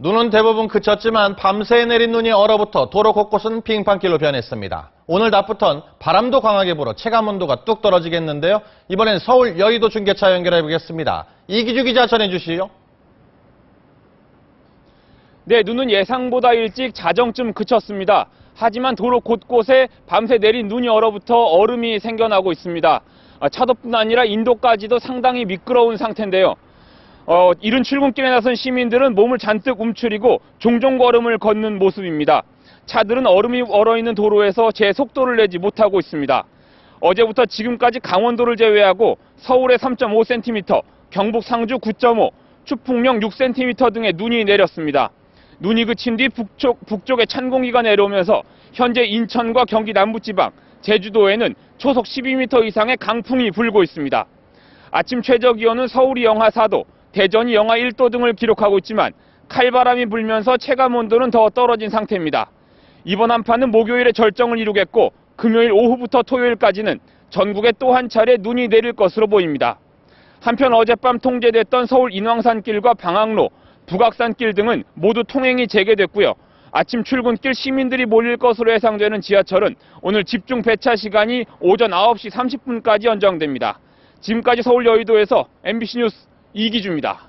눈은 대부분 그쳤지만 밤새 내린 눈이 얼어붙어 도로 곳곳은 빙판길로 변했습니다. 오늘 낮부턴 바람도 강하게 불어 체감 온도가 뚝 떨어지겠는데요. 이번엔 서울 여의도 중계차 연결해 보겠습니다. 이기주 기자 전해 주시죠. 네, 눈은 예상보다 일찍 자정쯤 그쳤습니다. 하지만 도로 곳곳에 밤새 내린 눈이 얼어붙어 얼음이 생겨나고 있습니다. 아, 차도뿐 아니라 인도까지도 상당히 미끄러운 상태인데요. 어, 이른 출근길에 나선 시민들은 몸을 잔뜩 움츠리고 종종 걸음을 걷는 모습입니다. 차들은 얼음이 얼어있는 도로에서 제 속도를 내지 못하고 있습니다. 어제부터 지금까지 강원도를 제외하고 서울에 3.5cm, 경북 상주 9.5, 추풍령 6cm 등의 눈이 내렸습니다. 눈이 그친 뒤 북쪽, 북쪽에 찬 공기가 내려오면서 현재 인천과 경기 남부지방, 제주도에는 초속 12m 이상의 강풍이 불고 있습니다. 아침 최저 기온은 서울이 영하 4도, 대전이 영하 1도 등을 기록하고 있지만 칼바람이 불면서 체감 온도는 더 떨어진 상태입니다. 이번 한파는 목요일에 절정을 이루겠고 금요일 오후부터 토요일까지는 전국에 또 한 차례 눈이 내릴 것으로 보입니다. 한편 어젯밤 통제됐던 서울 인왕산길과 방학로, 북악산길 등은 모두 통행이 재개됐고요. 아침 출근길 시민들이 몰릴 것으로 예상되는 지하철은 오늘 집중 배차 시간이 오전 9시 30분까지 연장됩니다. 지금까지 서울 여의도에서 MBC 뉴스 이기주입니다.